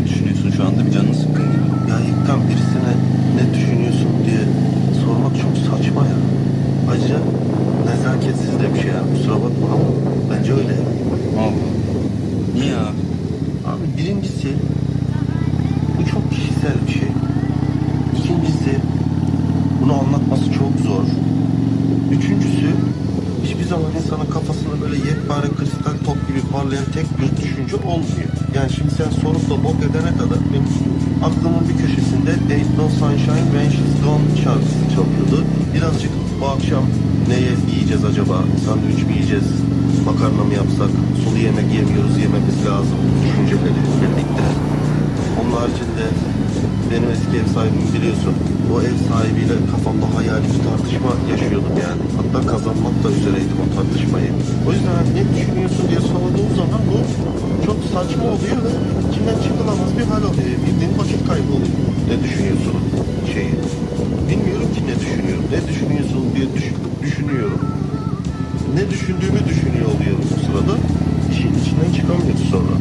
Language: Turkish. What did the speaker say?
Ne düşünüyorsun şu anda? Bir canın sıkkın gibi. Ya ilkten birisine ne düşünüyorsun diye sormak çok saçma ya. Ayrıca nezaketsiz de bir şey ya. Kusura bakma ama bence öyle. Allah. Niye abi? Abi birincisi bu çok kişisel bir şey. İkincisi bunu anlatması çok zor. Üçüncüsü hiçbir zaman insanın kafasında böyle yekpare kristal top gibi parlayan tek bir düşünce olmuyor. Yani şimdi sen sorup da bok edene kadar benim aklımın bir köşesinde Ain't No Sunshine When She's Gone şarkısı çalıyordu. Birazcık bu akşam neye yiyeceğiz acaba? Sandviç mi yiyeceğiz? Makarna mı yapsak? Sulu yemek yemiyoruz yememiz lazım. Düşünceleri birlikte. Onun haricinde benim eski ev sahibimi biliyorsun. O ev sahibiyle kafamda hayali bir tartışma yaşıyordum yani. Hatta kazanmak da üzereydim o tartışmayı. O yüzden hani ne düşünüyorsun hal oluyor. Bildiğin vakit kaybı oluyor. Ne düşünüyorsun şeyi. Bilmiyorum ki ne düşünüyorum. Ne düşünüyorsun diye düş- düşünüyorum. Ne düşündüğümü düşünüyor oluyorum bu sırada. İşin içinden çıkamıyoruz sonra.